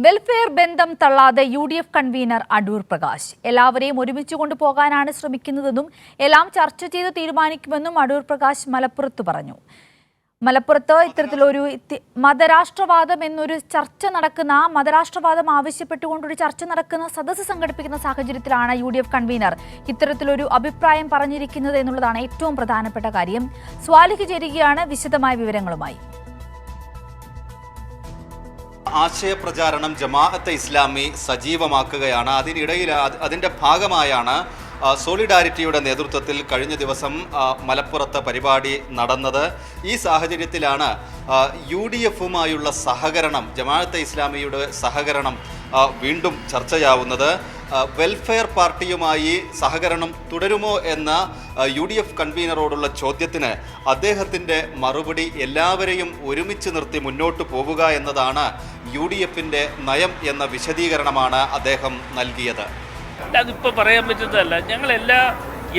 Welfare ബന്ധം തള്ളാതെ U D F convener Adoor Prakash. എല്ലാവരെയും ഒരുമിച്ച് കൊണ്ടുപോകാനാണ് ശ്രമിക്കുന്നതെന്നും എല്ലാം ചർച്ച ചെയ്ത് തീരുമാനിക്കുമെന്നും അടൂർ പ്രകാശ് മലപ്പുറത്ത് പറഞ്ഞു. മലപ്പുറത്ത് ഇത്തരത്തിലൊരു ഇത്തി- മതരാഷ്ട്രവാദം എന്നൊരു ചർച്ച നടക്കുന്ന മതരാഷ്ട്രവാദം ആവശ്യപ്പെട്ടുകൊണ്ടൊരു ചർച്ച നടക്കുന്ന സദസ്സ് സംഘടിപ്പിക്കുന്ന സാഹചര്യത്തിലാണ് യു ഡി എഫ് കൺവീനർ ഇത്തരത്തിലൊരു അഭിപ്രായം പറഞ്ഞിരിക്കുന്നത് എന്നുള്ളതാണ് ഏറ്റവും പ്രധാനപ്പെട്ട കാര്യം. സ്വാലിഹ് ചേരുകയാണ് വിശദമായ വിവരങ്ങളുമായി. ആശയപ്രചാരണം ജമാഅത്തെ ഇസ്ലാമി സജീവമാക്കുകയാണ്. അതിനിടയിൽ അത് അതിന്റെ ഭാഗമായാണ് സോളിഡാരിറ്റിയുടെ നേതൃത്വത്തിൽ കഴിഞ്ഞ ദിവസം മലപ്പുറത്ത് പരിപാടി നടന്നത്. ഈ സാഹചര്യത്തിലാണ് യു ഡി എഫുമായുള്ള സഹകരണം ജമാഅത്തെ ഇസ്ലാമിയുടെ സഹകരണം വീണ്ടും ചർച്ചയാവുന്നത്. വെൽഫെയർ പാർട്ടിയുമായി സഹകരണം തുടരുമോ എന്ന യു ഡി എഫ് കൺവീനറോടുള്ള ചോദ്യത്തിന് അദ്ദേഹത്തിന്റെ മറുപടി എല്ലാവരെയും ഒരുമിച്ച് നിർത്തി മുന്നോട്ട് പോവുക എന്നതാണ് യു ഡി എഫിന്റെ നയം എന്ന വിശദീകരണമാണ് അദ്ദേഹം നൽകിയത്. അതിപ്പോൾ പറയാൻ പറ്റുന്നതല്ല ഞങ്ങളെല്ലാ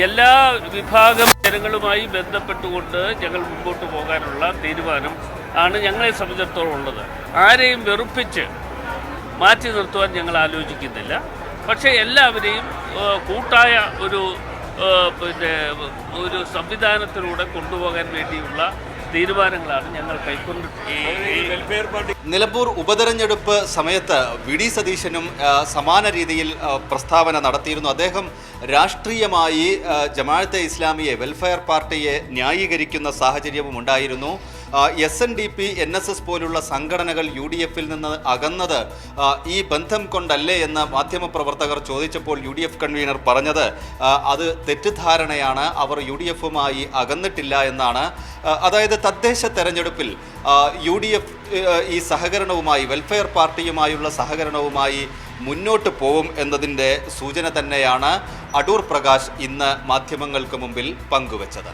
എല്ലാ വിഭാഗം ജനങ്ങളുമായി ബന്ധപ്പെട്ടുകൊണ്ട് ഞങ്ങൾ മുമ്പോട്ട് പോകാനുള്ള തീരുമാനം ആണ് ഞങ്ങളെ സംബന്ധിച്ചിടത്തോളം ഉള്ളത്. ആരെയും വെറുപ്പിച്ച് മാറ്റി നിർത്തുവാൻ ഞങ്ങൾ ആലോചിക്കുന്നില്ല. പക്ഷേ എല്ലാവരെയും കൂട്ടായ ഒരു പിന്നെ ഒരു സംവിധാനത്തിലൂടെ കൊണ്ടുപോകാൻ വേണ്ടിയുള്ള തീരുമാനങ്ങളാണ് ഞങ്ങൾ നിലമ്പൂർ ഉപതെരഞ്ഞെടുപ്പ് സമയത്ത് വി ഡി സതീശനും സമാന രീതിയിൽ പ്രസ്താവന നടത്തിയിരുന്നു. അദ്ദേഹം രാഷ്ട്രീയമായി ജമാഅത്തെ ഇസ്ലാമിയെ വെൽഫെയർ പാർട്ടിയെ ന്യായീകരിക്കുന്ന സാഹചര്യവും ഉണ്ടായിരുന്നു. S N D P N S S പോലുള്ള സംഘടനകൾ യു ഡി എഫിൽ നിന്ന് അകന്നത് ഈ ബന്ധം കൊണ്ടല്ലേ എന്ന് മാധ്യമപ്രവർത്തകർ ചോദിച്ചപ്പോൾ യു ഡി എഫ് കൺവീനർ പറഞ്ഞത് അത് തെറ്റിദ്ധാരണയാണ് അവർ യു ഡി എഫുമായി അകന്നിട്ടില്ല എന്നാണ്. അതായത് തദ്ദേശ തെരഞ്ഞെടുപ്പിൽ യു ഡി എഫ് ഈ സഹകരണവുമായി വെൽഫെയർ പാർട്ടിയുമായുള്ള സഹകരണവുമായി മുന്നോട്ട് പോവും എന്നതിന്റെ സൂചന തന്നെയാണ് അടൂർ പ്രകാശ് ഇന്ന് മാധ്യമങ്ങൾക്ക് മുമ്പിൽ പങ്കുവച്ചത്.